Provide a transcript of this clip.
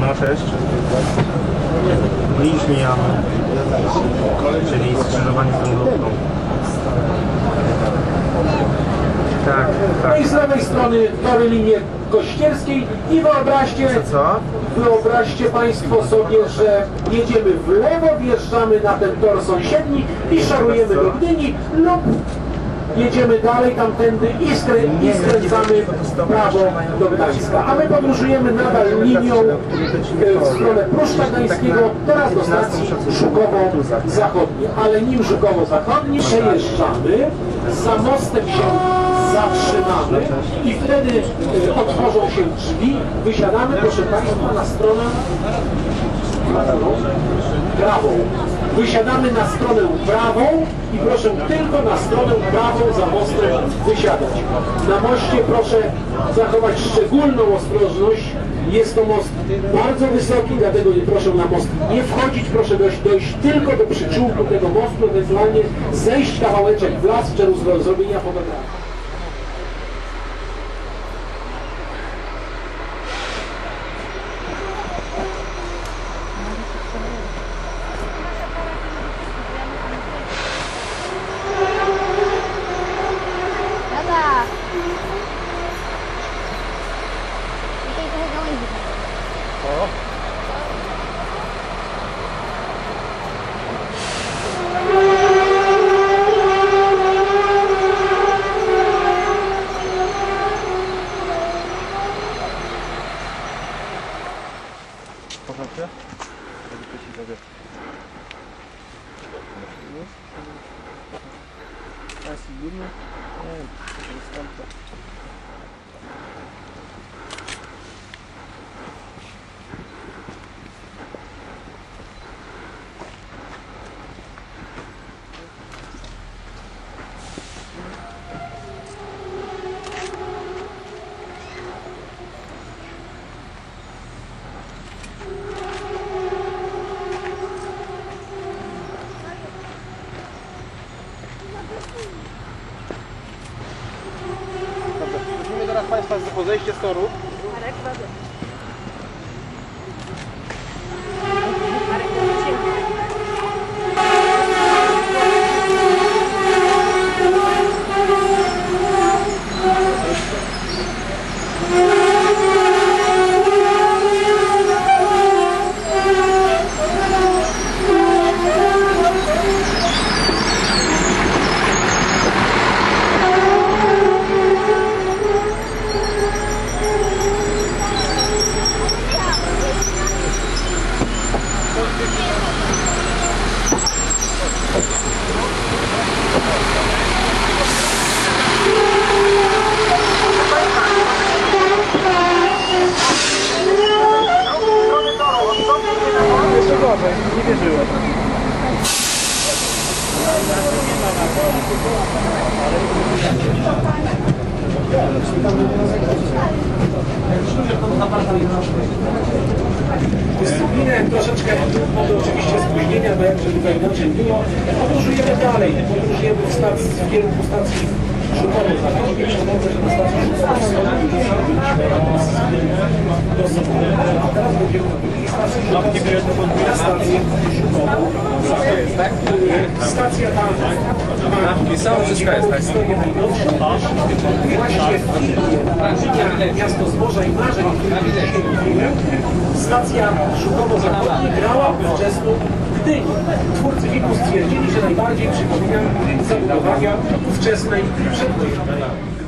No cześć. Mijamy. Czyli skrzyżowanie z Dąbrówką. Tak, No tak. i z lewej strony tory linii kościerskiej i wyobraźcie, Co? wyobraźcie Państwo sobie, że jedziemy w lewo, wjeżdżamy na ten tor sąsiedni i szarujemy do Gdyni lub jedziemy dalej tamtędy i, i skręcamy prawo do Gdańska. A my podróżujemy nadal linią e, w stronę Pruszcza Gdańskiego, teraz do stacji Żukowo-Zachodnie. Ale nim Żukowo-Zachodnie przejeżdżamy, za mostem się zatrzymamy i wtedy otworzą się drzwi, wysiadamy, proszę Państwa, na stronę prawą. Wysiadamy na stronę prawą i proszę tylko na stronę prawą za mostem wysiadać. Na moście proszę zachować szczególną ostrożność. Jest to most bardzo wysoki, dlatego nie proszę na most nie wchodzić, proszę dojść, dojść tylko do przyczółku tego mostu, ewentualnie zejść kawałeczek w las w celu zro- zrobienia fotografii. Спасибо. O zejście z toru. Jeszcze nie wierzyłem. dyscyplinę, troszeczkę mamy oczywiście spóźnienia, bo jak żeby tutaj inaczej było. Podróżujemy dalej, podróżujemy w, stacji, w kierunku stacji Żukowo Zachodniej. Że na stacji Żukowo Wschodniej Stacja ta ma Pisałem, tak? stacja Żukowo-Zachodnie grała ówczesną Gdyni. Twórcy filmu stwierdzili, że najbardziej przypomina zabudowania ówczesnej Gdyni.